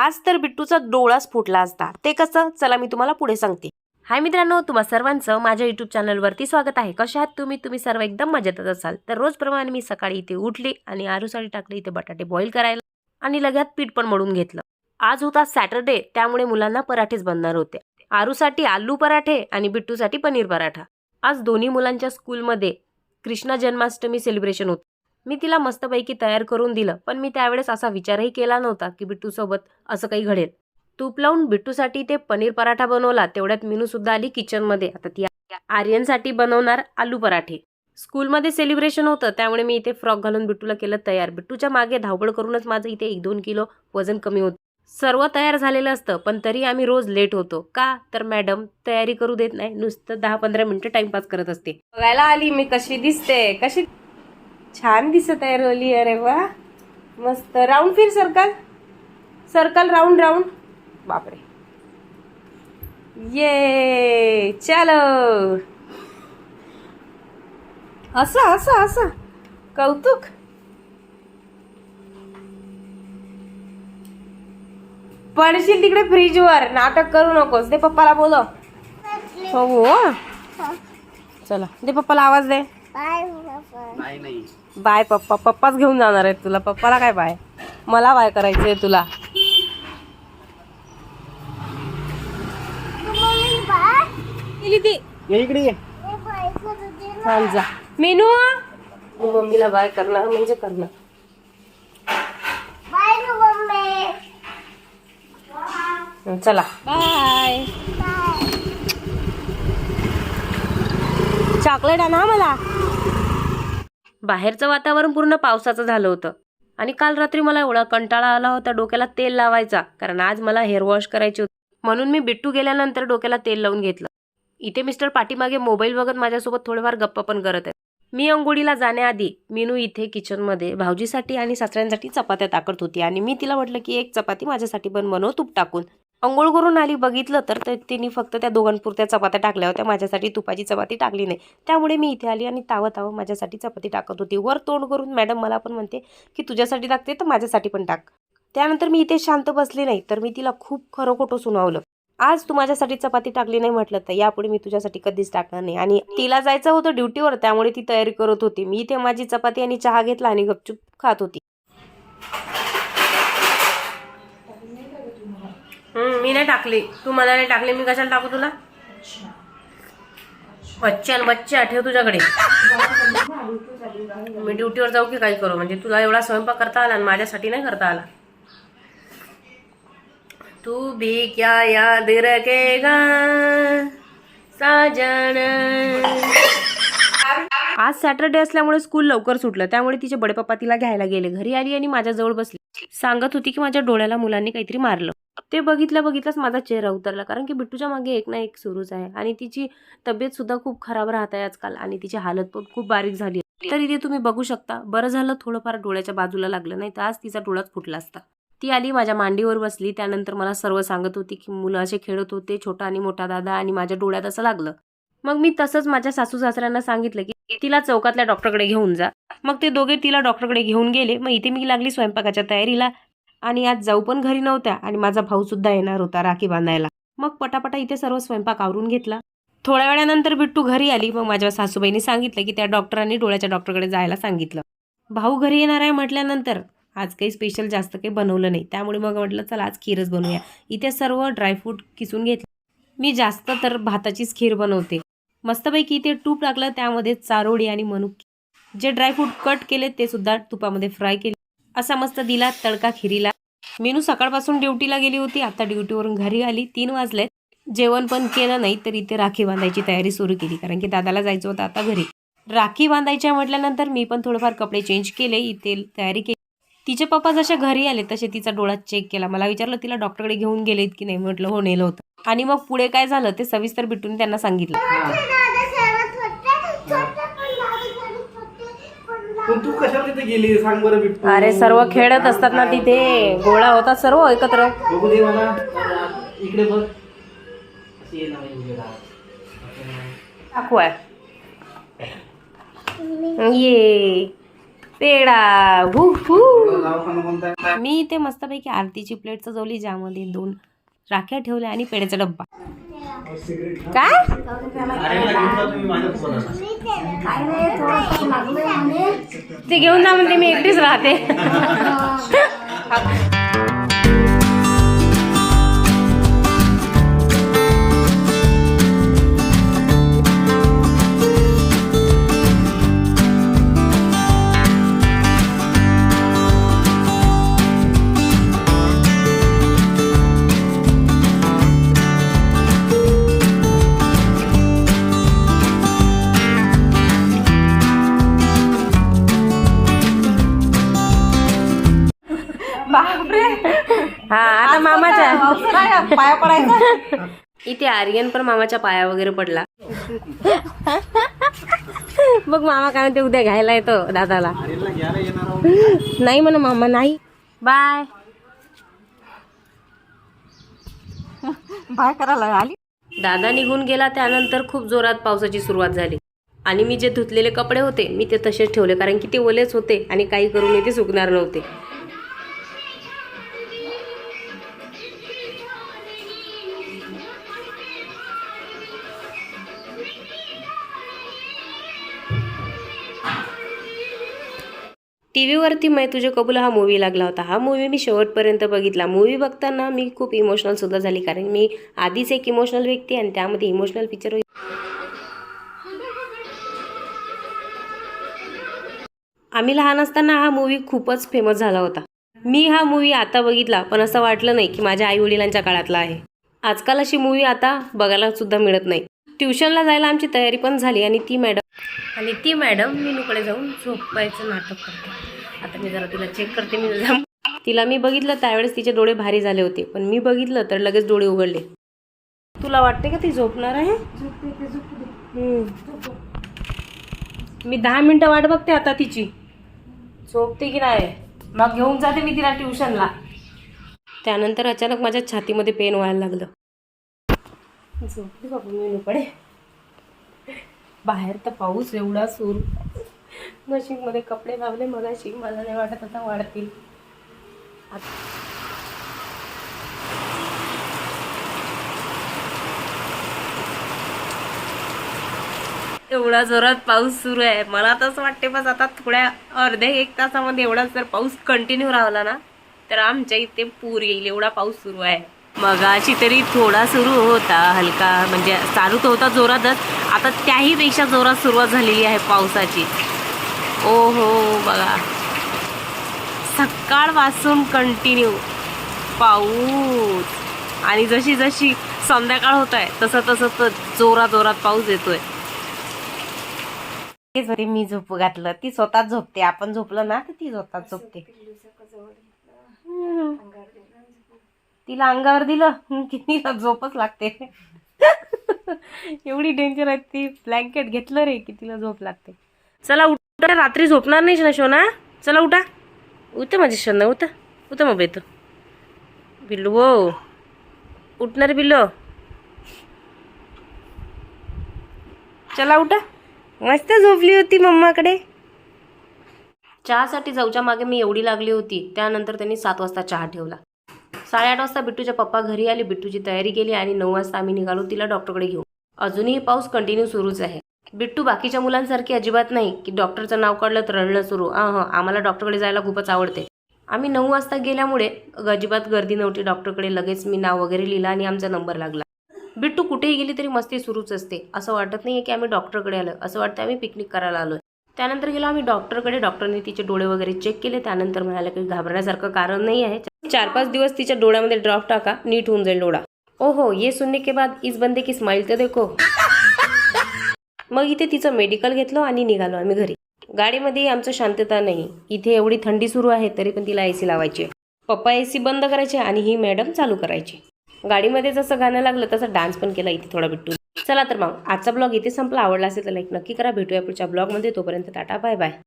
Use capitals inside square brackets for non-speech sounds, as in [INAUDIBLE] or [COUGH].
आज तर बिट्टूचा डोळाच फुटला असता. ते कसं? चला मी तुम्हाला पुढे सांगते. हाय मित्रांनो तुम्हा सर्वांचं माझ्या युट्यूब चॅनलवरती स्वागत आहे. कशा आहात तुम्ही? तुम्ही सर्व एकदम मजेतच असाल. तर रोजप्रमाणे मी सकाळी इथे उठली आणि आरूसाठी टाकले इथे बटाटे बॉईल करायला आणि लगेच पीठ पण मळून घेतलं. आज होता सॅटरडे त्यामुळे मुलांना पराठेच बनणार होते. आरूसाठी आलू पराठे आणि बिट्टूसाठी पनीर पराठा. आज दोन्ही मुलांच्या स्कूलमध्ये कृष्णा जन्माष्टमी सेलिब्रेशन होतं. मी तिला मस्तपैकी तयार करून दिलं पण मी त्यावेळेस असा विचारही केला नव्हता की बिट्टूसोबत असं काही घडेल. तूप लावून बिट्टूसाठी ते पनीर पराठा बनवला तेवढ्यात मिनूसुद्धा आली किचनमध्ये. आता ती आर्यनसाठी बनवणार आलू पराठे. स्कूलमध्ये सेलिब्रेशन होतं त्यामुळे मी इथे फ्रॉक घालून बिट्टूला केलं तयार. बिट्टूच्या मागे धावपळ करूनच माझं इथे एक दोन किलो वजन कमी होतं. सर्व तयार झालेलं असतं पण तरी आम्ही रोज लेट होतो. का? तर मॅडम तयारी करू देत नाही नुसतं दहा पंधरा मिनिटं टाइमपास करत असते. बघायला आली मी कशी दिसते कशी छान दिसत आहे रोली अरे वा. मस्त. राऊंड फिर सर्कल सर्कल राऊंड राऊंड बापरे. ये चलो. असं असं असं कौतुक. पडशील तिकडे फ्रीजवर नाटक करू नकोस. दे पप्पाला बोल हो हो. चला. दे पप्पाला आवाज दे. नाही नाही. बाय पप्पा. पप्पाच घेऊन जाणार आहेत तुला. पप्पाला काय बाय? मला बाय करायचंय तुला. गेली ती. ये इकडे ये. छान जा. मेनू? मम्मीला बाय करणार म्हणजे करणार. चला. बाय. चॉकलेट आणा मला. बाहेरचं वातावरण पूर्ण पावसाचं झालं होतं. आणि काल रात्री मला एवढा कंटाळा आला होता डोक्याला तेल लावायचा कारण आज मला हेअर वॉश करायचे होते. म्हणून मी बिट्टू गेल्यानंतर डोक्याला तेल लावून घेतलं. इथे मिस्टर पाठीमागे मोबाईल बघत माझ्यासोबत थोडेफार गप्पा पण करत आहेत. मी अंघोळीला जाण्याआधी मीनू इथे किचनमध्ये भाऊजीसाठी आणि सासऱ्यांसाठी चपात्या टाकत होती आणि मी तिला म्हटलं की एक चपाती माझ्यासाठी पण बनव तूप टाकून. अंघोळ करून आली बघितलं तर तिने फक्त त्या दोघांपुरत्या चपात्या टाकल्या होत्या. माझ्यासाठी तुपाची चपाती टाकली नाही. त्यामुळे मी इथे आली आणि तावं तावं माझ्यासाठी चपाती टाकत होती. वर तोंड करून मॅडम मला पण म्हणते की तुझ्यासाठी टाकते तर माझ्यासाठी पण टाक. त्यानंतर मी इथे शांत बसले नाही तर मी तिला खूप खरं खोटं सुनावलं. आज तू माझ्यासाठी चपाती टाकली नाही म्हटलं तर यापुढे मी तुझ्यासाठी कधीच टाकणार नाही. आणि तिला जायचं होतं ड्युटीवर त्यामुळे ती तयारी करत होती. मी इथे माझी चपाती आणि चहा घेतला आणि गपचूप खात होती हम्म, मी नाही टाकली. तू मला नाही टाकली मी कशाला टाकू तुला? बच्चन बच्चा ठेव तुझ्याकडे. मी ड्युटीवर जाऊ की काही करू? म्हणजे तुला एवढा स्वयंपाक करता आला आणि माझ्यासाठी नाही करता आला. तू भी क्या याद रखेगा? साजन. आज सॅटरडे असल्यामुळे स्कूल लवकर सुटलं. त्यामुळे तिचे बडे पप्पा तिला घ्यायला गेले. घरी आली आणि माझ्याजवळ बसली. सांगत होती की माझ्या डोळ्याला मुलांनी काहीतरी मारलं. ते बघितल्या बघितल्याच माझा चेहरा उतरला कारण की बिट्टूच्या मागे एक ना एक सुरूच आहे आणि तिची तब्येतसुद्धा खूप खराब राहत आहे आजकाल आणि तिची हालत पण खूप बारीक झाली तर इथे तुम्ही बघू शकता. बरं झालं थोडंफार डोळ्याच्या बाजूला लागलं नाही तर आज तिचा डोळाच फुटला असता. ती आली माझ्या मांडीवर बसली त्यानंतर मला सर्व सांगत होती की मुलं असे खेळत होते छोटा आणि मोठा दादा आणि माझ्या डोळ्यात असं लागलं. मग मी तसंच माझ्या सासू सासऱ्यांना सांगितलं की तिला चौकातल्या डॉक्टरकडे घेऊन जा. मग ते दोघे तिला डॉक्टरकडे घेऊन गेले. मग इथे मी लागली स्वयंपाकाच्या तयारीला. आणि आज जाऊ पण घरी नव्हत्या आणि माझा भाऊसुद्धा येणार होता राखी बांधायला. मग पटापटा इथे सर्व स्वयंपाक आवरून घेतला. थोड्या वेळानंतर बिट्टू घरी आली मग माझ्या सासूबाईंनी सांगितलं की त्या डॉक्टरांनी डोळ्याच्या डॉक्टरकडे जायला सांगितलं. भाऊ घरी येणार आहे म्हटल्यानंतर आज काही स्पेशल जास्त काही बनवलं नाही. त्यामुळे मग म्हटलं चला आज खीरच बनवूया. इथे सर्व ड्रायफ्रूट किसून घेतले. मी जास्त तर भाताचीच खीर बनवते. मस्तपैकी इथे तूप टाकलं त्यामध्ये चारोळी आणि मनुकी जे ड्रायफ्रूट कट केले ते सुद्धा तुपामध्ये फ्राय केले. असा मस्त दिला तडका खिरीला. मेनू सकाळपासून ड्युटीला गेली होती. आता ड्युटीवरून घरी आली. तीन वाजलेत. जेवण पण केलं नाही तर इथे राखी बांधायची तयारी सुरू केली. कारण की दादाला जायचं होतं आता घरी. राखी बांधायच्या म्हटल्यानंतर मी पण थोडंफार कपडे चेंज केले. इथे तयारी केली. तिचे पप्पा जसे घरी आले तसे तिचा डोळा चेक केला. मला विचारलं तिला डॉक्टरकडे घेऊन गेलेत की नाही? म्हटलं हो नेलं होतं. आणि मग पुढे काय झालं ते सविस्तर भेटून त्यांना सांगितलं. पण तू कशाला तिथे गेली? सांग बरं बिट्टू. अरे सर्व खेळत असतात ना तिथे. गोळा होतात सर्व एकत्र. बघू दे मला इकडे बघ. अशी ये. उभी राहा. पेढा. हू हू. दवाखाना कोणता आहे? मी इथे मस्तपैकी आरतीची प्लेट सजवली ज्यामध्ये दोन राख्या ठेवल्या आणि पेढ्याचा डब्बा. काय. ते घेऊन जा म्हणते मी एकटीच राहते [LAUGHS] हा आता मामाच्या. पाया पडायचा. इथे आर्यन पण मामाच्या पाया वगैरे पडला. बघ मामा काय म्हणते उद्या घ्यायला येतो दादाला. नाही म्हणा मामा नाही. बाय. बाय करायला आली. दादा निघून गेला त्यानंतर खूप जोरात पावसाची सुरुवात झाली. आणि मी जे धुतलेले कपडे होते मी ते तसेच ठेवले कारण की ते ओलेच होते आणि काही करून ते सुकणार नव्हते. टी व्हीवरती मै तुझे कबूल हा मूवी लागला होता. हा मूवी मी शेवटपर्यंत बघितला. मूवी बघताना मी खूप इमोशनल सुद्धा झाली कारण मी आधीच एक इमोशनल व्यक्ती आणि त्यामध्ये इमोशनल पिक्चर आम्ही लहान असताना हा मूवी खूपच फेमस झाला होता. मी हा मूवी आता बघितला पण असं वाटलं नाही की माझ्या आई वडिलांच्या काळातला आहे. आजकाल अशी मूवी आता बघायला सुद्धा मिळत नाही. ट्युशनला जायला आमची तयारी पण झाली आणि ती मॅडम आणि ती मॅडम मी नुकडे जाऊन झोपायचं नाटक करते. आता मी जरा तिला चेक करते मी जरा तिला मी बघितलं त्यावेळेस तिचे डोळे भारी झाले होते. पण मी बघितलं तर लगेच डोळे उघडले. तुला वाटते का ती झोपणार आहे? मी दहा मिनिटं वाट बघते आता तिची. झोपते की नाही? मग घेऊन जाते मी तिला ट्युशनला. त्यानंतर अचानक माझ्या छातीमध्ये पेन व्हायला लागलं. झोपली बाबा मेनूकडे बाहेर तर पाऊस एवढा सूर. मशीनमध्ये कपडे लावले मगाशी मला नाही वाटत आता वाढतील. एवढा जोरात पाऊस सुरू आहे. मला तसं वाटते बस आता थोड्या अर्ध्या एक तासामध्ये एवढा जर पाऊस कंटिन्यू राहिला ना तर आमच्या इथे पूर येईल. एवढा पाऊस सुरू आहे. मगाशी तरी थोडा सुरू होता हलका म्हणजे चालू तर होता जोरातच. आता त्याही पेक्षा जोरात सुरुवात झालेली आहे पावसाची. ओ हो बघा सकाळपासून कंटिन्यू पाऊस. आणि जशी जशी संध्याकाळ होत आहे तसं तसं तर जोरात जोरात पाऊस येतोय. तेच होते मी झोपू घातलं ती स्वतःच झोपते. आपण झोपलं ना तर ती स्वतःच झोपते. तिला अंगावर दिलं की तिला झोपच लागते. [LAUGHS] एवढी डेंजर आहे ती ब्लँकेट घेतलं रे की तिला झोप लागते. चला रात्री झोपणार नाही ना शोना चला उठा. उठा माझी शोना उठा. उठा मग येतो बिल्लू हो. उठणार बिल्लो. चला उठा. मस्त झोपली होती मम्माकडे. चहासाठी जाऊच्या मागे मी एवढी लागली होती. त्यानंतर त्यांनी सात वाजता चहा ठेवला. साडेआठ वाजता बिट्टूच्या पप्पा घरी आले. बिट्टूची तयारी केली आणि नऊ वाजता आम्ही निघालो तिला डॉक्टरकडे घेऊ अजूनही पाऊस कंटिन्यू सुरूच आहे. बिट्टू बाकीच्या मुलांसारखी अजिबात नाही की डॉक्टरचं नाव काढलं तर रडणं सुरू. हां आम्हाला डॉक्टरकडे जायला खूपच आवडते. आम्ही नऊ वाजता गेल्यामुळे अजिबात गर्दी नव्हती. डॉक्टरकडे लगेच मी नाव वगैरे लिहिलं आणि आमचा नंबर लागला. बिट्टू कुठेही गेली तरी मस्ती सुरूच असते. असं वाटत नाही की आम्ही डॉक्टरकडे आलो असं वाटतं आम्ही पिकनिक करायला आलोय. त्यानंतर गेलो आम्ही डॉक्टरकडे. डॉक्टरने तिचे डोळे वगैरे चेक केले. त्यानंतर म्हणाले काही घाबरण्यासारखं कारण नाही आहे. चार पाच दिवस तिच्या डोळ्यामध्ये ड्रॉप टाका. नीट होऊन जाईल डोळा. ओहो ये सुनने के बाद इस बंदे की स्माइल तर देखो. मग इथे तिचं मेडिकल घेतलं आणि निघालो आम्ही घरी. गाडीमध्ये आमचं शांतता नाही. इथे एवढी थंडी सुरू आहे तरी पण तिला ए सी लावायची पप्पा ए सी बंद करायचे आणि ही मॅडम चालू करायची. गाडीमध्ये जसं गाणं लागलं तसं डान्स पण केला इथे थोडा बिट्टू. चला तर मग आजचा ब्लॉग इथे संपला. आवडला असेल तर लाईक नक्की करा. भेटूया पुढच्या ब्लॉगमध्ये तोपर्यंत टाटा बाय बाय